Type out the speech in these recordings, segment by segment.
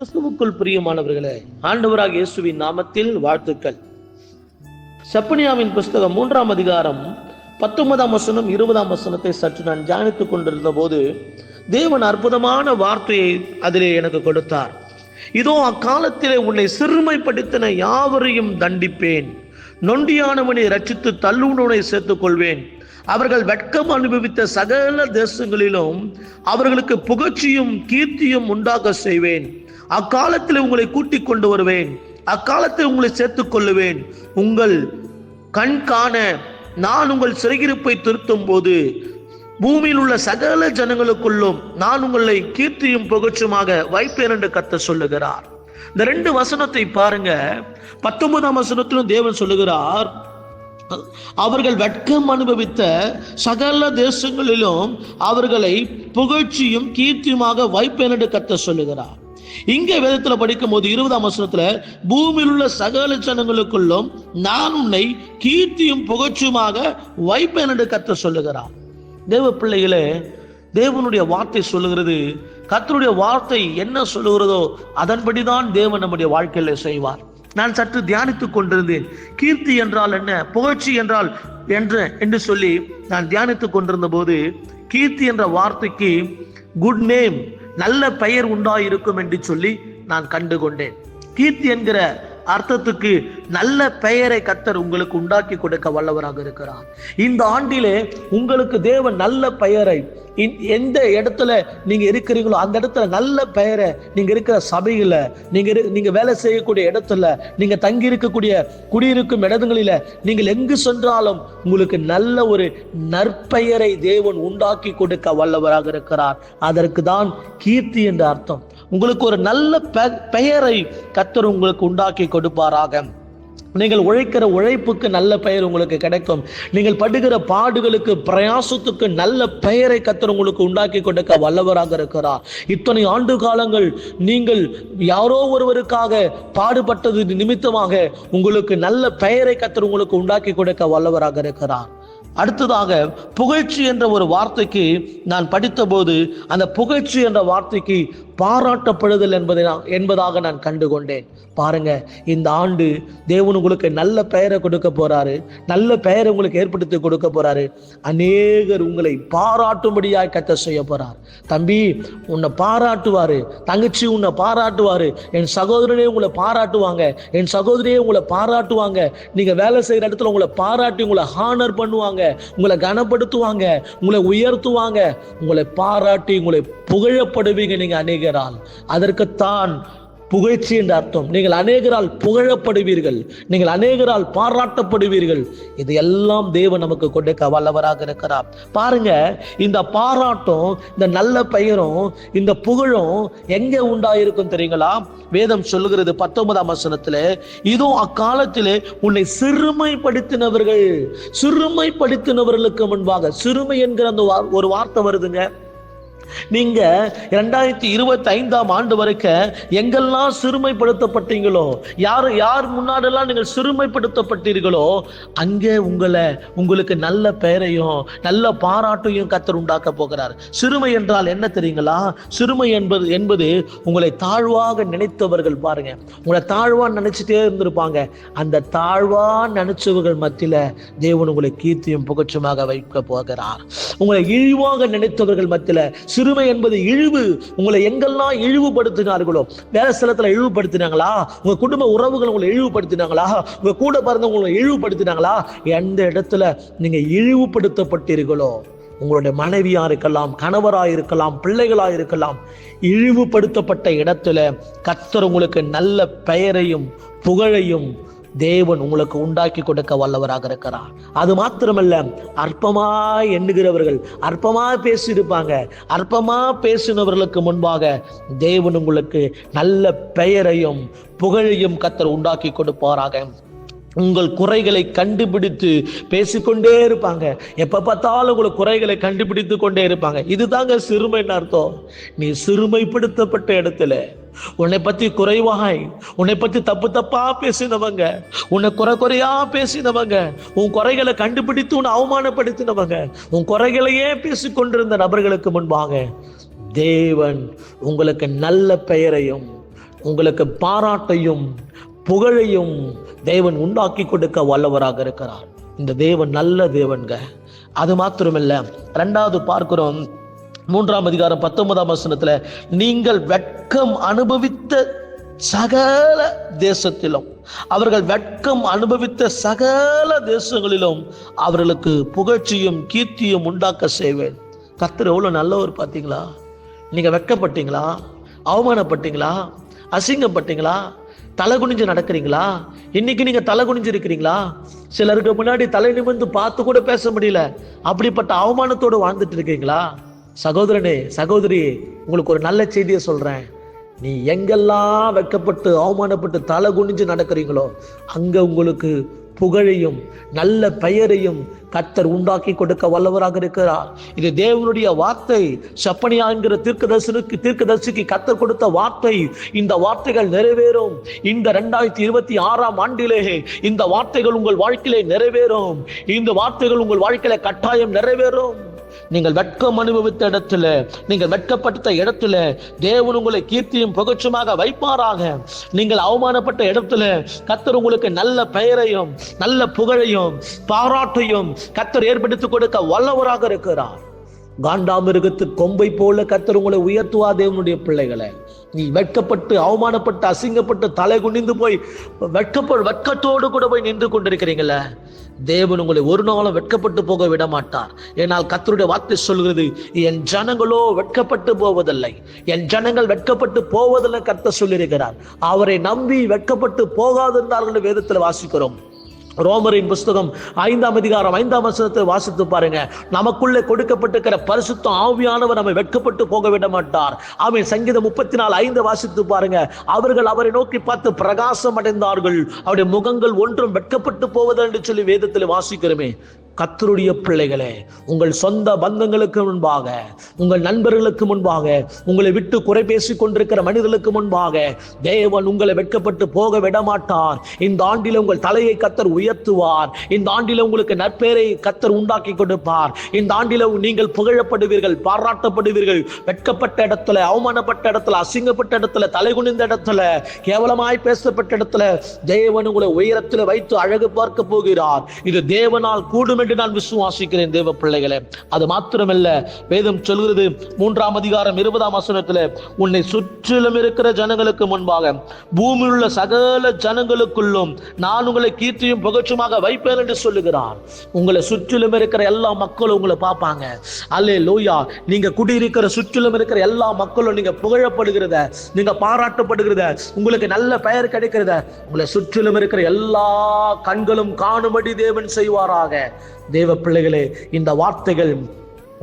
கிறிஸ்துவுக்குள் பிரியமானவர்களே ஆண்டவராக இயேசுவின் நாமத்தில் வாழ்த்துக்கள். செப்பனியாவின் புஸ்தகம் மூன்றாம் அதிகாரம் பத்தொன்பதாம் வசனம் இருபதாம் வசனத்தை சற்று நான் தியானித்துக் கொண்டிருந்த போது தேவன் அற்புதமான வார்த்தையை அதிலே எனக்கு கொடுத்தார். இதோ அக்காலத்திலே உன்னை சிறுமைப்படுத்தின யாவரையும் தண்டிப்பேன். நொண்டியானவனை ரட்சித்து தள்ளுவனை சேர்த்துக் கொள்வேன் அவர்கள் வெட்கம் அனுபவித்த சகல தேசங்களிலும் அவர்களுக்கு புகழ்ச்சியும் கீர்த்தியும் உண்டாக செய்வேன். அக்காலத்தில் உங்களை கூட்டிக் கொண்டு வருவேன். அக்காலத்தில் உங்களை சேர்த்துக் கொள்ளுவேன். உங்கள் கண் காண நான் உங்கள் சிறையிருப்பை திருத்தும் போது பூமியில் உள்ள சகல ஜனங்களுக்குள்ளும் நான் உங்களை கீர்த்தியும் புகழ்ச்சியுமாக வைப்பேன் என்று கத்த சொல்லுகிறார். இந்த ரெண்டு வசனத்தை பாருங்க. பத்தொன்பதாம் வசனத்திலும் தேவன் சொல்லுகிறார் அவர்கள் வெட்கம் அனுபவித்த சகல தேசங்களிலும் அவர்களை புகழ்ச்சியும் கீர்த்தியுமாக வைப்பேன் என்று கத்த சொல்லுகிறார். இங்கே வேதத்துல படிக்கும் போது இருபதாம் வசனத்துல பூமியில் உள்ள சகல ஜனங்களுக்குள்ளும் நான் உன்னை கீர்த்தியும் புகழ்ச்சியுமாக வைப்பேன் என்று கத்த சொல்லுகிறான் தேவ பிள்ளைகளே தேவனுடைய வார்த்தை சொல்லுகிறது கத்தருடைய வார்த்தை என்ன சொல்லுகிறதோ அதன்படிதான் தேவன் நம்முடைய வாழ்க்கையில செய்வார். நான் சற்று தியானித்துக் கொண்டிருந்தேன். கீர்த்தி என்றால் என்ன? புகழ்ச்சி என்றால் என்று என்று சொல்லி நான் தியானித்துக் கொண்டிருந்த போது கீர்த்தி என்ற வார்த்தைக்கு குட் நேம் நல்ல பெயர் உண்டாயிருக்கும் என்று சொல்லி நான் கண்டு கொண்டேன் கீர்த்தி என்கிற அர்த்தத்துக்கு நல்ல பெயரை கத்தர் உங்களுக்கு உண்டாக்கி கொடுக்க வல்லவராக இருக்கிறார். இந்த ஆண்டிலே உங்களுக்கு தேவன் நல்ல பெயரை இந்- எந்த இடத்துல நீங்க இருக்கிறீங்களோ அந்த இடத்துல நல்ல பெயரை நீங்க இருக்கிற சபையில நீங்க இரு- நீங்க வேலை செய்யக்கூடிய இடத்துல நீங்க தங்கி இருக்கக்கூடிய குடியிருக்கும் இடங்களில நீங்கள் எங்கு சென்றாலும் உங்களுக்கு நல்ல ஒரு நற்பெயரை தேவன் உண்டாக்கி கொடுக்க வல்லவராக இருக்கிறார். அதற்கு தான் கீர்த்தி என்ற அர்த்தம். உங்களுக்கு ஒரு நல்ல பெ- பெயரை கத்தர் உங்களுக்கு உண்டாக்கி கொடுப்பாராக. நீங்கள் உழைக்கிற உழைப்புக்கு நல்ல பெயர் உங்களுக்கு கிடைக்கும். நீங்கள் படுகிற பாடுகளுக்கு பிரயாசத்துக்கு நல்ல பெயரை கத்தர் உங்களுக்கு உண்டாக்கி கொடுக்க வல்லவராக இருக்கிறார். இத்தனை ஆண்டு காலங்கள் நீங்கள் யாரோ ஒருவருக்காக பாடுபட்டது நிமித்தமாக உங்களுக்கு நல்ல பெயரை கத்தர் உங்களுக்கு உண்டாக்கி கொடுக்க வல்லவராக இருக்கிறார். அடுத்ததாக புகழ்ச்சி என்ற ஒரு வார்த்தைக்கு நான் படித்தபோது அந்த புகழ்ச்சி என்ற வார்த்தைக்கு பாராட்டப்படுதல் என்பதை நான் என்பதாக நான் கண்டு கொண்டேன் பாருங்க இந்த ஆண்டு தேவன் உங்களுக்கு நல்ல பெயரை கொடுக்க போறாரு. நல்ல பெயரை உங்களுக்கு ஏற்படுத்தி கொடுக்க போறாரு. அநேகர் உங்களை பாராட்டும்படியாய் கத்த செய்ய போறார். தம்பி உன்னை பாராட்டுவாரு. தங்கச்சி உன்னை பாராட்டுவாரு. என் சகோதரனே உங்களை பாராட்டுவாங்க. என் சகோதரியே உங்களை பாராட்டுவாங்க. நீங்க வேலை செய்யற இடத்துல உங்களை பாராட்டி உங்களை ஹானர் பண்ணுவாங்க. உங்களை கனப்படுத்துவாங்க. உங்களை உயர்த்துவாங்க. உங்களை பாராட்டி உங்களை புகழப்படுவீங்க நீங்க அநேகரால் அதற்குத்தான் புகழ்ச்சி என்ற அர்த்தம். நீங்கள் அநேகரால் புகழப்படுவீர்கள். நீங்கள் அநேகரால் பாராட்டப்படுவீர்கள். இது எல்லாம் தேவன் நமக்கு கொடுக்க வல்லவராக இருக்கிறார். பாருங்க இந்த பாராட்டும் இந்த நல்ல பெயரும் இந்த புகழும் எங்கே உண்டாயிருக்கும் தெரியுங்களா? வேதம் சொல்லுகிறது பத்தொன்பதாம் வசனத்துல இதுவும் அக்காலத்திலே உன்னை சிறுமைப்படுத்தினவர்கள் சிறுமைப்படுத்தினவர்களுக்கு முன்பாக சிறுமை என்கிற அந்த வா- ஒரு வார்த்தை வருதுங்க. நீங்க இரண்டாயிரத்தி இருபத்தி ஐந்தாம் ஆண்டு வரைக்கும் எங்கெல்லாம் சிறுமைப்படுத்தப்பட்டீங்களோ யார் யார் முன்னாடெல்லாம் நீங்கள் சிறுமைப்படுத்தப்பட்டீர்களோ அங்கே உங்களை உங்களுக்கு நல்ல பெயரையும் நல்ல பாராட்டையும் கத்தர் உண்டாக்க போகிறார். சிறுமை என்றால் என்ன தெரியுங்களா? சிறுமை என்பது என்பது உங்களை தாழ்வாக நினைத்தவர்கள் பாருங்க. உங்களை தாழ்வா நினைச்சிட்டே இருந்திருப்பாங்க. அந்த தாழ்வா நினைச்சவர்கள் மத்தியில தேவன் உங்களை கீர்த்தியும் புகழ்ச்சியுமாக வைக்க போகிறார். உங்களை இழிவாக நினைத்தவர்கள் மத்தியில சிறுமை என்பது இழிவு. உங்களை எங்கெல்லாம் இழிவுபடுத்தினார்களோ வேலை ஸ்தலத்தில் இழிவுபடுத்தினாங்களா? உங்க குடும்ப உறவுகள் உங்களை இழிவுபடுத்தினாங்களா? உங்க கூட பிறந்தவங்க உங்களை இழிவுபடுத்தினாங்களா? எந்த இடத்துல நீங்க இழிவுபடுத்தப்பட்டீர்களோ உங்களுடைய மனைவியா இருக்கலாம் கணவரா இருக்கலாம் பிள்ளைகளா இருக்கலாம் இழிவுபடுத்தப்பட்ட இடத்துல கத்தர் உங்களுக்கு நல்ல பெயரையும் புகழையும் தேவன் உங்களுக்கு உண்டாக்கி கொடுக்க வல்லவராக இருக்கிறார். அது மாத்திரமல்ல அற்பமா எண்ணுகிறவர்கள் அற்பமா பேசியிருப்பாங்க. அற்பமா பேசினவர்களுக்கு முன்பாக தேவன் உங்களுக்கு நல்ல பெயரையும் புகழையும் கத்தர் உண்டாக்கி கொடுப்பாராக. உங்கள் குறைகளை கண்டுபிடித்து பேசிக்கொண்டே இருப்பாங்க. எப்ப பார்த்தாலும் உங்களை குறைகளை கண்டுபிடித்து கொண்டே இருப்பாங்க. இதுதாங்க சிறுமைன்னு அர்த்தம். நீ சிறுமைப்படுத்தப்பட்ட இடத்துல உன்னை பத்தி குறைவாய் உன்னை பத்தி தப்பு தப்பா பேசினவங்க உன்னை குறை குறையா பேசினவங்க உன் குறைகளை கண்டுபிடித்து உன்னை அவமானப்படுத்தினவங்க உன் குறைகளையே பேசிக் கொண்டிருந்த நபர்களுக்கு முன்பாக தேவன் உங்களுக்கு நல்ல பெயரையும் உங்களுக்கு பாராட்டையும் புகழையும் தேவன் உண்டாக்கி கொடுக்க வல்லவராக இருக்கிறார். இந்த தேவன் நல்ல தேவன்க. அது மாத்திரமில்ல ரெண்டாவது பார்க்கிறோம். மூன்றாம் அதிகாரம் பத்தொன்பதாம் வசனத்தில் நீங்கள் வெட்கம் அனுபவித்த சகல தேசத்திலும் அவர்கள் வெட்கம் அனுபவித்த சகல தேசங்களிலும் அவர்களுக்கு புகழ்ச்சியும் கீர்த்தியும் உண்டாக்க செய்வேன். கர்த்தர் எவ்வளோ நல்லவர் பார்த்தீங்களா நீங்கள் வெட்கப்பட்டீங்களா? அவமானப்பட்டீங்களா? அசிங்கப்பட்டீங்களா? தலை குனிஞ்சு நடக்கிறீங்களா? இன்னைக்கு நீங்க தலை குனிஞ்சு இருக்கிறீங்களா? சிலருக்கு முன்னாடி தலை நிமிர்ந்து பார்த்து கூட பேச முடியல. அப்படிப்பட்ட அவமானத்தோடு வாழ்ந்துட்டு இருக்கீங்களா? சகோதரனே சகோதரி உங்களுக்கு ஒரு நல்ல செய்தியை சொல்றேன். நீ எங்கெல்லாம் வெக்கப்பட்டு அவமானப்பட்டு தலை குனிஞ்சு நடக்கிறீங்களோ அங்க உங்களுக்கு புகழையும் நல்ல பெயரையும் கத்தர் உண்டாக்கி கொடுக்க வல்லவராக இருக்கிறார். இது தேவனுடைய வார்த்தை. சப்பனியா என்கிற தீர்க்கதர்சனுக்கு தீர்க்கதர்சிக்கு கத்தர் கொடுத்த வார்த்தை. இந்த வார்த்தைகள் நிறைவேறும். இந்த ரெண்டாயிரத்தி இருபத்தி ஆறாம் ஆண்டிலே இந்த வார்த்தைகள் உங்கள் வாழ்க்கையிலே நிறைவேறும். இந்த வார்த்தைகள் உங்கள் வாழ்க்கையில கட்டாயம் நிறைவேறும். நீங்கள் வெட்கம் அனுபவித்த இடத்துல நீங்கள் வெட்கப்பட்ட இடத்துல தேவன் உங்களை கீர்த்தியும் புகச்சுமாக வைப்பாராக. நீங்கள் அவமானப்பட்ட இடத்துல கத்தர் உங்களுக்கு நல்ல பெயரையும் நல்ல புகழையும் பாராட்டையும் கத்தர் ஏற்படுத்தி கொடுக்க வல்லவராக இருக்கிறார். காண்டாமிருகத்து கொம்பை போல கத்தர் உங்களை உயர்த்துவா தேவனுடைய பிள்ளைகளை. நீ வெட்கப்பட்டு அவமானப்பட்டு அசிங்கப்பட்டு தலை குனிந்து போய் வெட்கப்ப வெட்கத்தோடு கூட போய் நின்று கொண்டிருக்கிறீங்கள. தேவன் உங்களை ஒரு நாளும் வெட்கப்பட்டு போக விட மாட்டார் ஏனால் கத்தருடைய வார்த்தை சொல்கிறது என் ஜனங்களோ வெட்கப்பட்டு போவதில்லை. என் ஜனங்கள் வெட்கப்பட்டு போவதில்லை கர்த்தர் சொல்லியிருக்கிறார். அவரை நம்பி வெட்கப்பட்டு போகாதிருந்தார்கள் வேதத்தில் வாசிக்கிறோம். ரோமரின் புஸ்தகம் ஐந்தாம் அதிகாரம் ஐந்தாம் வசனத்தை வாசித்து பாருங்க. நமக்குள்ளே கொடுக்கப்பட்டிருக்கிற பரிசுத்தம் ஆவியானவர் நம்மை வெட்கப்பட்டு போக விட மாட்டார் அவன் சங்கீதம் முப்பத்தி நாலு ஐந்து வாசித்து பாருங்க. அவர்கள் அவரை நோக்கி பார்த்து பிரகாசம் அடைந்தார்கள். அவருடைய முகங்கள் ஒன்றும் வெட்கப்பட்டு போவதென்று என்று சொல்லி வேதத்தில் வாசிக்கிறோமே. கத்தருடைய பிள்ளைகளே உங்கள் சொந்த பந்தங்களுக்கு முன்பாக உங்கள் நண்பர்களுக்கு முன்பாக உங்களை விட்டு குறை பேசி கொண்டிருக்கிற மனிதர்களுக்கு முன்பாக தேவன் உங்களை வெட்கப்பட்டு போக விட மாட்டார் இந்த ஆண்டில உங்கள் தலையை கத்தர் உயர்த்துவார். இந்த ஆண்டில உங்களுக்கு நற்பெயரை கத்தர் உண்டாக்கி கொடுப்பார். இந்த ஆண்டில நீங்கள் புகழப்படுவீர்கள் பாராட்டப்படுவீர்கள். வெட்கப்பட்ட இடத்துல அவமானப்பட்ட இடத்துல அசிங்கப்பட்ட இடத்துல தலை குனிந்த இடத்துல கேவலமாய் பேசப்பட்ட இடத்துல தேவன் உங்களை உயரத்தில் வைத்து அழகு பார்க்க போகிறார். இது தேவனால் கூடுமென்று என்று நான் விசுவாசிக்கிறேன் தேவ பிள்ளைகளே. அது மாத்திரமல்ல வேதம் சொல்கிறது மூன்றாம் அதிகாரம் இருபதாம் வசனத்தில் உன்னை சுற்றிலும் இருக்கிற ஜனங்களுக்கு முன்பாக பூமியில் உள்ள சகல ஜனங்களுக்குள்ளும் நான் உங்களை கீர்த்தியும் புகழ்ச்சியுமாக வைப்பேன் என்று சொல்லுகிறார். உங்களை சுற்றிலும் இருக்கிற எல்லா மக்களும் உங்களை பார்ப்பாங்க. அல்லே லோயா நீங்க குடியிருக்கிற சுற்றிலும் இருக்கிற எல்லா மக்களும் நீங்க புகழப்படுகிறத நீங்க பாராட்டப்படுகிறத உங்களுக்கு நல்ல பெயர் கிடைக்கிறத உங்களை சுற்றிலும் இருக்கிற எல்லா கண்களும் காணும்படி தேவன் செய்வாராக. தேவ பிள்ளைகளே இந்த வார்த்தைகள்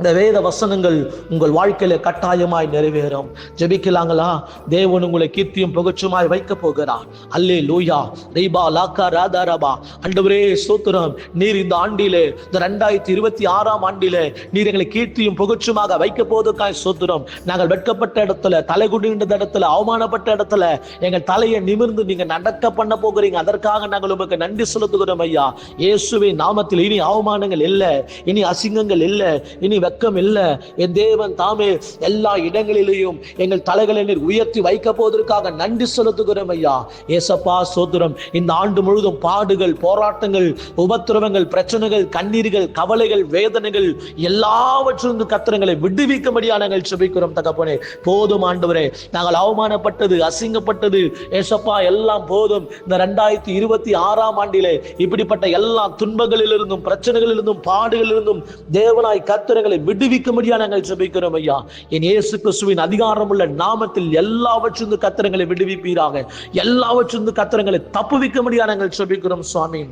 இந்த வேத வசனங்கள் உங்கள் வாழ்க்கையில கட்டாயமாய் நிறைவேறும். ஜெபிக்கலாங்களா? தேவன் உங்களை கீர்த்தியும் புகச்சுமாய் வைக்க போகிறார். அல்லே லூயா ரீபா லாக்கா ராதா ரபா. அண்டவரே சோத்திரம் நீர் இந்த ஆண்டிலே இந்த ரெண்டாயிரத்தி இருபத்தி ஆறாம் ஆண்டிலே நீர் எங்களை கீர்த்தியும் புகச்சுமாக வைக்க போதுக்காய் சோத்திரம் நாங்கள் வெட்கப்பட்ட இடத்துல தலை குடிந்த இடத்துல அவமானப்பட்ட இடத்துல எங்கள் தலையை நிமிர்ந்து நீங்க நடக்க பண்ண போகிறீங்க. அதற்காக நாங்கள் உங்களுக்கு நன்றி செலுத்துகிறோம் ஐயா. இயேசுவின் நாமத்தில் இனி அவமானங்கள் இல்லை இனி அசிங்கங்கள் இல்லை இனி வெக்கம் இல்லை என் தேவன் தாமே எல்லா இடங்களிலேயும் எங்கள் தலைகளை நீர் உயர்த்தி வைக்க போவதற்காக நன்றி செலுத்துகிறோம் ஐயா. ஏசப்பா சோத்திரம் இந்த ஆண்டு முழுதும் பாடுகள் போராட்டங்கள் உபத்திரவங்கள் பிரச்சனைகள் கண்ணீர்கள் கவலைகள் வேதனைகள் எல்லாவற்றிலிருந்து கத்திரங்களை விடுவிக்கும்படியா நாங்கள் செபிக்கிறோம் தகப்பனே. போதும் ஆண்டவரே நாங்கள் அவமானப்பட்டது அசிங்கப்பட்டது. ஏசப்பா எல்லாம் போதும். இந்த ரெண்டாயிரத்தி இருபத்தி ஆறாம் ஆண்டிலே இப்படிப்பட்ட எல்லா துன்பங்களிலிருந்தும் பிரச்சனைகளிலிருந்தும் பாடுகளிலிருந்தும் தேவனாய் கத்திரங்களை விடுவிக்கும்படியா நாங்கள் ஜெபிக்கிறோம் ஐயா. என் இயேசு கிறிஸ்துவின் அதிகாரம் உள்ள நாமத்தில் எல்லாவற்றிலிருந்து கத்திரங்களை விடுவிப்பீராக. எல்லாவற்றிலிருந்து கத்திரங்களை தப்புவிக்கும்படியா நாங்கள் ஜெபிக்கிறோம் சுவாமி.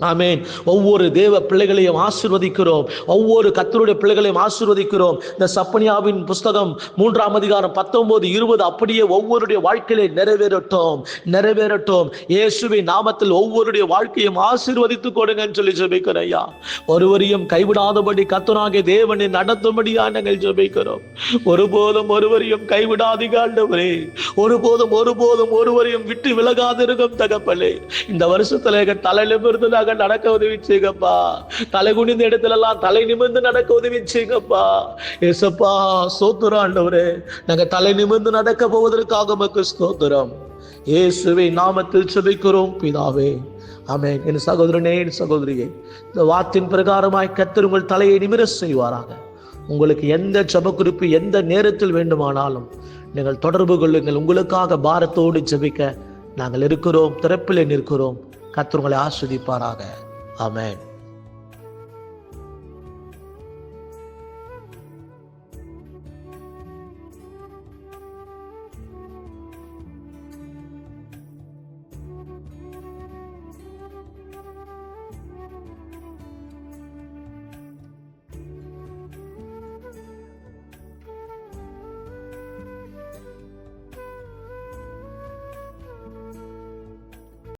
ஆமேன். ஒவ்வொரு தேவ பிள்ளைகளையும் ஆசிர்வதிக்கிறோம். ஒவ்வொரு கத்தருடைய பிள்ளைகளையும் ஆசிர்வதிக்கிறோம். இந்த சப்பனியாவின் புஸ்தகம் மூன்றாம் அதிகாரம் பத்தொன்பது இருபது அப்படியே ஒவ்வொருடைய வாழ்க்கையிலே நிறைவேறட்டும். நிறைவேறட்டும். இயேசுவின் நாமத்தில் ஒவ்வொருடைய வாழ்க்கையும் ஆசிர்வதித்து கொடுங்கன்னு சொல்லி ஜெபிக்கிறோம் ஐயா. ஒருவரையும் கைவிடாதபடி கத்தனாக தேவனை நடத்தும்படியா நாங்கள் ஜெபிக்கிறோம். ஒருபோதும் ஒருவரையும் கைவிடாதீங்க ஆண்டவரே. ஒருபோதும் ஒருபோதும் ஒருவரையும் விட்டு விலகாதிருக்கும் தகப்பலே இந்த வருஷத்துல தலையில தலையிலிருந்து நாங்க நடக்க உதவி செய்யப்பா தலை குனிந்த இடத்துல எல்லாம் தலை நிமிர்ந்து நடக்க உதவி செய்யப்பா ஏசப்பா சோத்துரம் ஆண்டவரே. நாங்க தலை நிமிர்ந்து நடக்க போவதற்காக மக்கு ஸ்தோத்திரம். இயேசுவை நாமத்தில் செபிக்கிறோம் பிதாவே. ஆமென். என் சகோதரனே என் சகோதரியே இந்த வாத்தின் பிரகாரமாய் கத்தர் உங்கள் தலையை நிமிர செய்வாராக. உங்களுக்கு எந்த ஜெப எந்த நேரத்தில் வேண்டுமானாலும் நீங்கள் தொடர்பு கொள்ளுங்கள். உங்களுக்காக பாரத்தோடு ஜபிக்க நாங்கள் இருக்கிறோம் திறப்பில் நிற்கிறோம். கத்துருங்களை ஆஸ்வதிப்பாராக. அமேன்